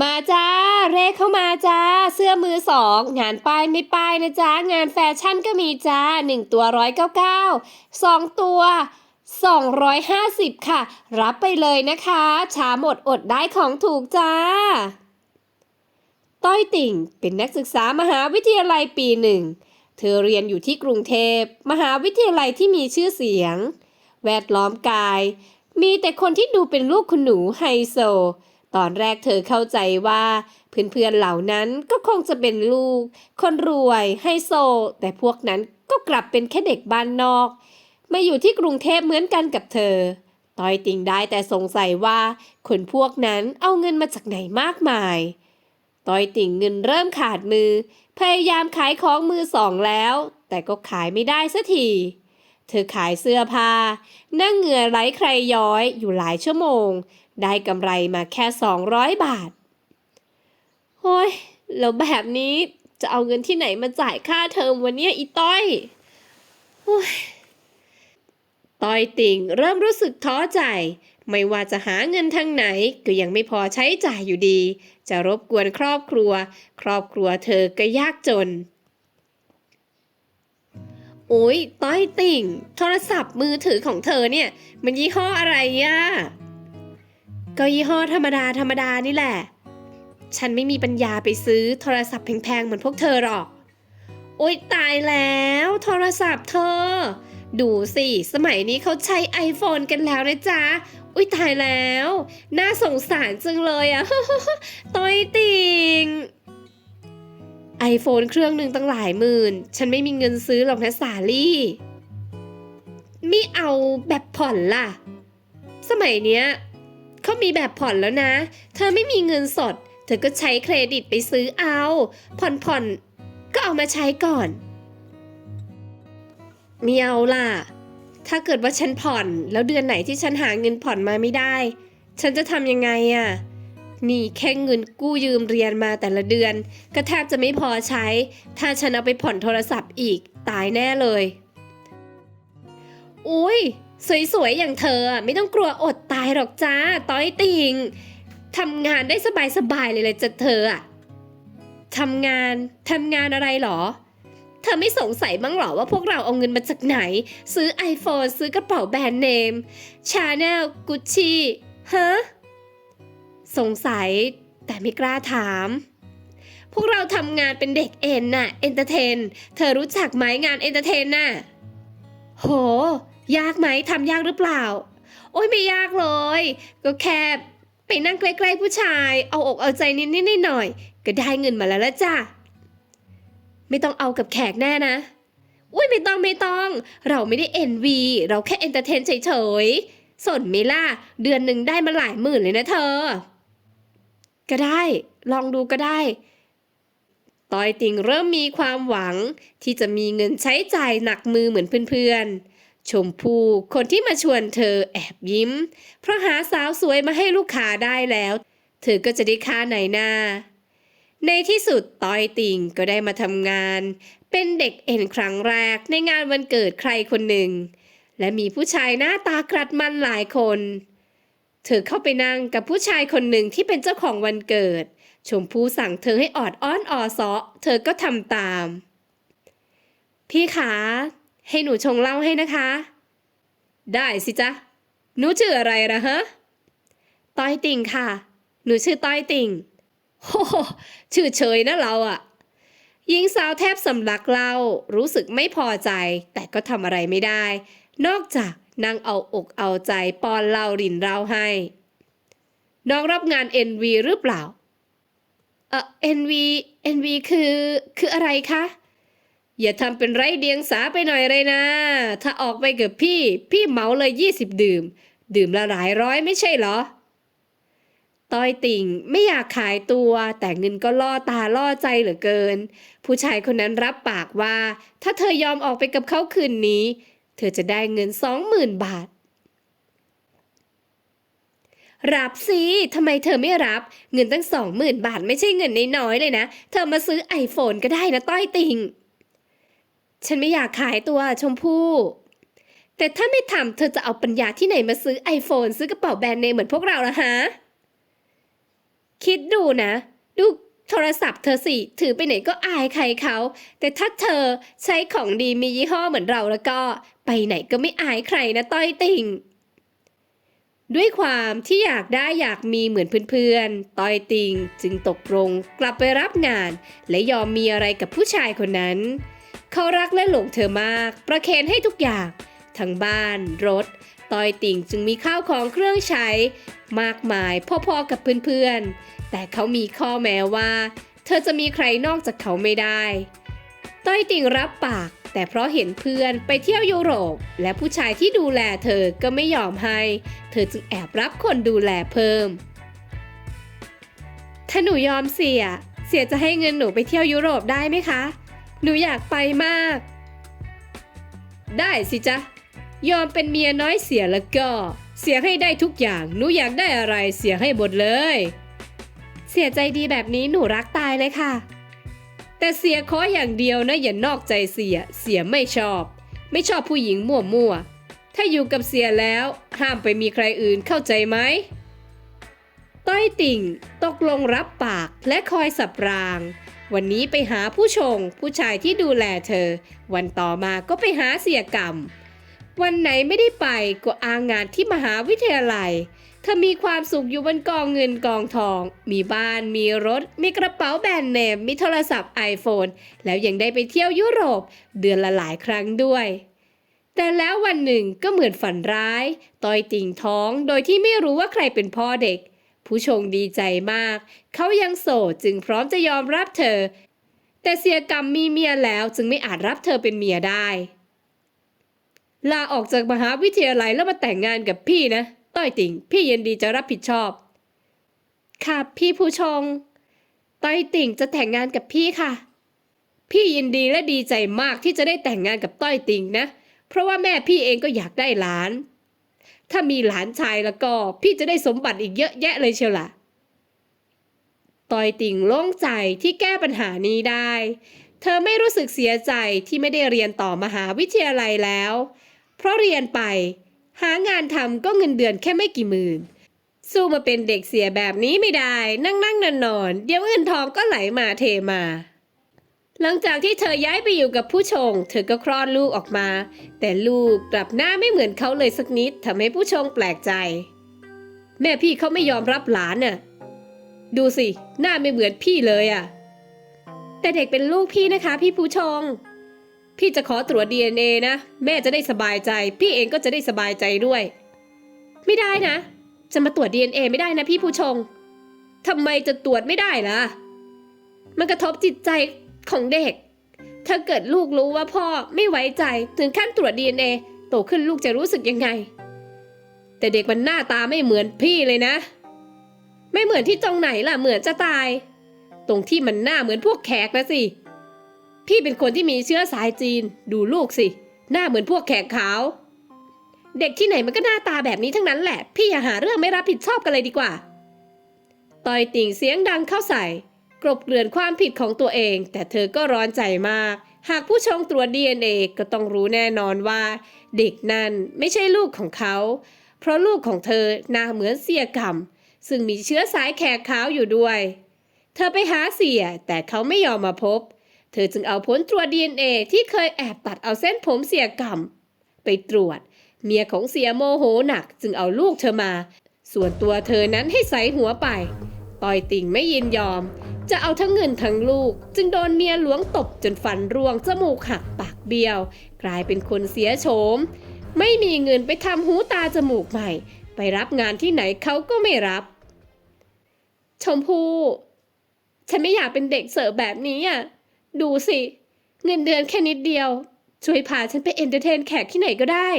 มาจ้า เร่เข้ามาจ้า เสื้อมือสอง งานป้ายไม่ป้ายนะจ้า งานแฟชั่นก็มีจ้าหนึ่งตัวร้อยเก้าเก้าสองตัวสองร้อยห้าสิบค่ะ รับไปเลยนะคะ ช้าหมดอดได้ของถูกจ้า ต้อยติ่ง เป็นนักศึกษามหาวิทยาลัยปีหนึ่ง เธอเรียนอยู่ที่กรุงเทพ มหาวิทยาลัยที่มีชื่อเสียง แวดล้อมกาย มีแต่คนที่ดูเป็นลูกคุณหนูไฮโซ ตอนแรกเธอเข้าใจว่า เพื่อนๆเหล่านั้นก็คงจะเป็นลูก คนรวยไฮโซ แต่พวกนั้นก็กลับเป็นแค่เด็กบ้านนอก มาอยู่ที่กรุงเทพเหมือนกันกับเธอต้อยติงได้แต่สงสัยว่าคนพวกนั้นเอาเงินมาจากไหนมากมายต้อยติ่งเงินเริ่มขาดมือ พยายามขายของมือสองแล้ว แต่ก็ขายไม่ได้สักที เธอขายเสื้อผ้า นั่งเหงื่อไหลใครย้อยอยู่หลายชั่วโมง ได้กำไรมาแค่ 200 บาทโอ้ยแล้วแบบนี้จะเอาเงินที่ไหนมาจ่ายค่าเทอมวันนี้อีต้อยโอ้ยต้อยติ่งเริ่มรู้สึกท้อใจ ไม่ว่าจะหาเงินทางไหนก็ยังไม่พอใช้จ่ายอยู่ดี จะรบกวนครอบครัว ครอบครัวเธอก็ยากจนโอ้ยต้อยติ่ง โทรศัพท์มือถือของเธอเนี่ย มันยี่ห้ออะไรอะ ก็ยี่ห้อธรรมดาธรรมดานี่แหละ ฉันไม่มีปัญญาไปซื้อโทรศัพท์แพงๆ เหมือนพวกเธอหรอก โอ๊ยตายแล้ว โทรศัพท์เธอ ดูสิ สมัยนี้เขาใช้ iPhone กันแล้วนะจ๊ะ อุ้ยตายแล้ว น่าสงสารจังเลยอะต้อยติง iPhone เครื่องหนึ่งตั้งหลายหมื่น ฉันไม่มีเงินซื้อหรอกนะสาลี่ ไม่เอาแบบผ่อนล่ะ สมัยเนี้ย เขามีแบบผ่อนแล้วนะ เธอไม่มีเงินสด เธอก็ใช้เครดิตไปซื้อเอา ผ่อนผ่อนๆก็เอามาใช้ก่อนไม่เอาล่ะ ถ้าเกิดว่าฉันผ่อน แล้วเดือนไหนที่ฉันหาเงินผ่อนมาไม่ได้ ฉันจะทำยังไงอะ่ะ นี่แค่เงินกู้ยืมเรียนมาแต่ละเดือน ก็แทบจะไม่พอใช้ ถ้าฉันเอาไปผ่อนโทรศัพท์อีก ตายแน่เลย อุ้ย สวยๆ อย่างเธอไม่ต้องกลัวอดตายหรอกจ้า ต้อยติงทำงานได้สบายๆเลยเลยจ้ะเธออะทำงานทำงานอะไรหรอ เธอไม่สงสัยบ้างหรอว่าพวกเราเอาเงินมาจากไหน ซื้อ iPhone ซื้อกระเป๋าแบรนด์เนม Chanel Gucci ฮะสงสัยแต่ไม่กล้าถาม พวกเราทำงานเป็นเด็กเอ็นน่ะเอนเตอร์เทน เธอรู้จักไหมงานเอนเตอร์เทนน่ะโห ยากไหมทำยากหรือเปล่า โอ้ยไม่ยากเลย ก็แค่ไปนั่งใกล้ๆผู้ชาย เอาอกเอาใจนิดๆหน่อยๆก็ได้เงินมาแล้วละจ้ะไม่ต้องเอากับแขกแน่นะ อุ้ยไม่ต้องไม่ต้อง เราไม่ได้เอ็นวีเราแค่เอนเตอร์เทนเฉยๆสนไหมล่ะเดือนหนึ่งได้มาหลายหมื่นเลยนะเธอ ก็ได้ลองดูก็ได้ตอยติงเริ่มมีความหวังที่จะมีเงินใช้จ่ายหนักมือเหมือนเพื่อนๆ ชมพู่คนที่มาชวนเธอแอบยิ้ม เพราะหาสาวสวยมาให้ลูกค้าได้แล้ว เธอก็จะได้ค่าไหนหน้า ในที่สุดตอยติงก็ได้มาทำงาน เป็นเด็กเอ็นครั้งแรกในงานวันเกิดใครคนหนึ่ง และมีผู้ชายหน้าตากรัดมันหลายคน เธอเข้าไปนั่งกับผู้ชายคนหนึ่งที่เป็นเจ้าของวันเกิด ชมพู่สั่งเธอให้ออดอ้อนออซอเธอก็ทำตาม พี่คะ ให้หนูชงเหล้าให้นะคะ ได้สิจ๊ะ หนูชื่ออะไรนะฮะ ต้อยติ่งค่ะ หนูชื่อต้อยติ่งโอ้โหชื่อเฉยนะเราอะหญิงสาวแทบสำลักเหล้ารู้สึกไม่พอใจ แต่ก็ทำอะไรไม่ได้ นอกจากนั่งเอาอกเอาใจปอนเหล้ารินเหล้าให้ น้องรับงาน NV หรือเปล่า เอ่อ NV NV คือ คืออะไรคะ อย่าทำเป็นไร้เดียงสาไปหน่อยเลยนะ ถ้าออกไปกับพี่ พี่เหมาเลย20ดื่ม ดื่มละหลายร้อยไม่ใช่เหรอ ต้อยติ่งไม่อยากขายตัว แต่เงินก็ล่อตาล่อใจเหลือเกิน ผู้ชายคนนั้นรับปากว่า ถ้าเธอยอมออกไปกับเขาคืนนี้ เธอจะได้เงินสองหมื่นบาทรับสิทำไมเธอไม่รับ เงินตั้งสองหมื่นบาทไม่ใช่เงินน้อยๆเลยนะ เธอมาซื้อไอโฟนก็ได้นะต้อยติ่ง ฉันไม่อยากขายตัวชมพู่แต่ถ้าไม่ทำเธอจะเอาปัญญาที่ไหนมาซื้อไอโฟนซื้อกระเป๋าแบรนด์เนมเหมือนพวกเราละฮะ คิดดูนะ ดูโทรศัพท์เธอสิ ถือไปไหนก็อายใครเขา แต่ถ้าเธอใช้ของดีมียี่ห้อเหมือนเราแล้วก็ ไปไหนก็ไม่อายใครนะต้อยติ่ง ด้วยความที่อยากได้อยากมีเหมือนเพื่อนๆ ต้อยติงจึงตกลงกลับไปรับงาน และยอมมีอะไรกับผู้ชายคนนั้น เขารักและหลงเธอมาก ประเคนให้ทุกอย่าง ทั้งบ้านรถต้อยติ่งจึงมีข้าวของเครื่องใช้ มากมายพอๆกับเพื่อนๆ แต่เขามีข้อแม้ว่า เธอจะมีใครนอกจากเขาไม่ได้ ต้อยติ่งรับปาก แต่เพราะเห็นเพื่อนไปเที่ยวยุโรป และผู้ชายที่ดูแลเธอก็ไม่ยอมให้ เธอจึงแอบรับคนดูแลเพิ่ม ถ้าหนูยอมเสีย เสียจะให้เงินหนูไปเที่ยวยุโรปได้ไหมคะ หนูอยากไปมาก ได้สิจ๊ะ ยอมเป็นเมียน้อยเสียแล้วก็ เสียให้ได้ทุกอย่าง หนูอยากได้อะไรเสียให้หมดเลย เสียใจดีแบบนี้หนูรักตายเลยค่ะ แต่เสียขออย่างเดียวนะอย่านอกใจเสีย เสียไม่ชอบ ไม่ชอบผู้หญิงมั่วๆถ้าอยู่กับเสียแล้วห้ามไปมีใครอื่นเข้าใจไหมต้อยติ่ง ตกลงรับปากและคอยสับราง วันนี้ไปหาผู้ชง ผู้ชายที่ดูแลเธอ วันต่อมาก็ไปหาเสียกรรม วันไหนไม่ได้ไปก็อางงานที่มหาวิทยาลัย เธอมีความสุขอยู่บนกองเงินกองทอง มีบ้านมีรถ มีกระเป๋าแบรนด์เนม มีโทรศัพท์ iPhone แล้วยังได้ไปเที่ยวยุโรป เดือนละหลายครั้งด้วยแต่แล้ววันหนึ่งก็เหมือนฝันร้ายต้อยติ่งท้องโดยที่ไม่รู้ว่าใครเป็นพ่อเด็ก ผู้ชงดีใจมาก เขายังโสดจึงพร้อมจะยอมรับเธอ แต่เสียกรรมมีเมียแล้วจึงไม่อาจรับเธอเป็นเมียได้ ลาออกจากมหาวิทยาลัยแล้วมาแต่งงานกับพี่นะ ต้อยติ่ง พี่ยินดีจะรับผิดชอบ ค่ะพี่ผู้ชง ต้อยติ่งจะแต่งงานกับพี่ค่ะ พี่ยินดีและดีใจมากที่จะได้แต่งงานกับต้อยติ่งนะ เพราะว่าแม่พี่เองก็อยากได้หลาน ถ้ามีหลานชายแล้วก็ พี่จะได้สมบัติอีกเยอะแยะเลยเชียวล่ะตอยติ่งโล่งใจที่แก้ปัญหานี้ได้ เธอไม่รู้สึกเสียใจที่ไม่ได้เรียนต่อมหาวิทยาลัยแล้ว เพราะเรียนไป หางานทำก็เงินเดือนแค่ไม่กี่หมื่น สู้มาเป็นเด็กเสียแบบนี้ไม่ได้ นั่งนั่งนอนนอนเดี๋ยวเงินทองก็ไหลมาเทมา หลังจากที่เธอย้ายไปอยู่กับผู้ชง เธอก็คลอดลูกออกมา แต่ลูกกลับหน้าไม่เหมือนเขาเลยสักนิดทำให้ผู้ชงแปลกใจ แม่พี่เขาไม่ยอมรับหลานน่ะ ดูสิ หน้าไม่เหมือนพี่เลยอะ แต่เด็กเป็นลูกพี่นะคะ พี่ผู้ชง พี่จะขอตรวจ DNA นะ แม่จะได้สบายใจ พี่เองก็จะได้สบายใจด้วย ไม่ได้นะ จะมาตรวจ DNA ไม่ได้นะพี่ผู้ชงทำไมจะตรวจไม่ได้ล่ะ มันกระทบจิตใจ ของเด็ก ถ้าเกิดลูกรู้ว่าพ่อไม่ไว้ใจถึงขั้นตรวจ DNA โตขึ้นลูกจะรู้สึกยังไง แต่เด็กมันหน้าตาไม่เหมือนพี่เลยนะ ไม่เหมือนที่ตรงไหนล่ะเหมือนจะตาย ตรงที่มันหน้าเหมือนพวกแขกนะสิ พี่เป็นคนที่มีเชื้อสายจีน ดูลูกสิ หน้าเหมือนพวกแขกขาว เด็กที่ไหนมันก็หน้าตาแบบนี้ทั้งนั้นแหละ พี่อย่าหาเรื่องไม่รับผิดชอบกันเลยดีกว่า ต่อยติ่งเสียงดังเข้าใส่ กลบเกลื่อนความผิดของตัวเอง แต่เธอก็ร้อนใจมาก หากผู้ชงตรวจ DNA ก็ต้องรู้แน่นอนว่า เด็กนั้นไม่ใช่ลูกของเขา เพราะลูกของเธอหน้าเหมือนเสียกรรมซึ่งมีเชื้อสายแขกขาวอยู่ด้วย เธอไปหาเสียแต่เขาไม่ยอมมาพบ เธอจึงเอาผลตรวจ DNA ที่เคยแอบตัดเอาเส้นผมเสียกรรมไปตรวจ เมียของเสียโมโหหนักจึงเอาลูกเธอมา ส่วนตัวเธอนั้นให้ใส่หัวไป ตอยติ่งไม่ยินยอม จะเอาทั้งเงินทั้งลูก จึงโดนเมียหลวงตบจนฟันร่วงจมูกหักปากเบี้ยว กลายเป็นคนเสียโฉม ไม่มีเงินไปทำหูตาจมูกใหม่ ไปรับงานที่ไหนเขาก็ไม่รับ ชมพู่ฉันไม่อยากเป็นเด็กเสิร์ฟแบบนี้อะ ดูสิ เงินเดือนแค่นิดเดียว ช่วยพาฉันไปเอนเตอร์เทนแขกที่ไหนก็ได้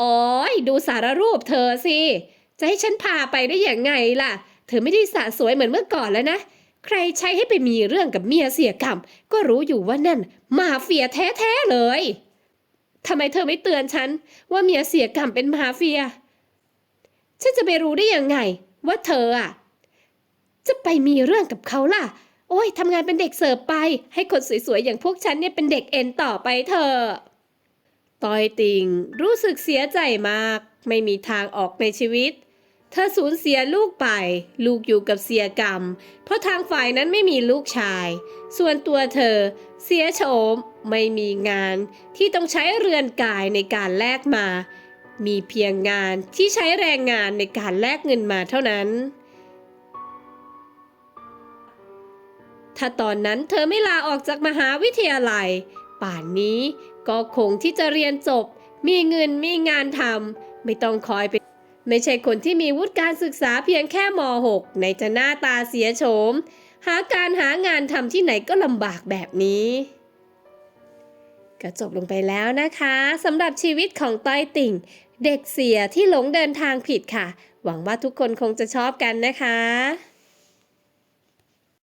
อ๋อยดูสารรูปเธอสิ จะให้ฉันพาไปได้อย่างไงล่ะ เธอไม่ได้สะสวยเหมือนเมื่อก่อนแล้วนะ ใครใช้ให้ไปมีเรื่องกับเมียเสียกรรม ก็รู้อยู่ว่านั่นมาเฟียแท้ๆเลยทำไมเธอไม่เตือนฉัน ว่าเมียเสียกรรมเป็นมาเฟีย ฉันจะไปรู้ได้ยังไง ว่าเธออะ จะไปมีเรื่องกับเขาล่ะ โอ้ยทำงานเป็นเด็กเสิร์ฟไป ให้คนสวยๆ อย่างพวกฉันเนี่ยเป็นเด็กเอ็นต่อไปเถอะตอยติงรู้สึกเสียใจมาก ไม่มีทางออกในชีวิต เธอสูญเสียลูกไป ลูกอยู่กับเสียกรรม เพราะทางฝ่ายนั้นไม่มีลูกชาย ส่วนตัวเธอ เสียโฉม ไม่มีงาน ที่ต้องใช้เรือนกายในการแลกมา มีเพียงงานที่ใช้แรงงานในการแลกเงินมาเท่านั้น ถ้าตอนนั้นเธอไม่ลาออกจากมหาวิทยาลัย ป่านนี้ก็คงที่จะเรียนจบ มีเงินมีงานทำไม่ต้องคอยไป ไม่ใช่คนที่มีวุฒิการศึกษาเพียงแค่ม .6 ในจะหน้าตาเสียโฉม หาการหางานทำที่ไหนก็ลำบากแบบนี้ ก็จบลงไปแล้วนะคะสำหรับชีวิตของต้อยติ่ง เด็กเสียที่หลงเดินทางผิดค่ะ หวังว่าทุกคนคงจะชอบกันนะคะ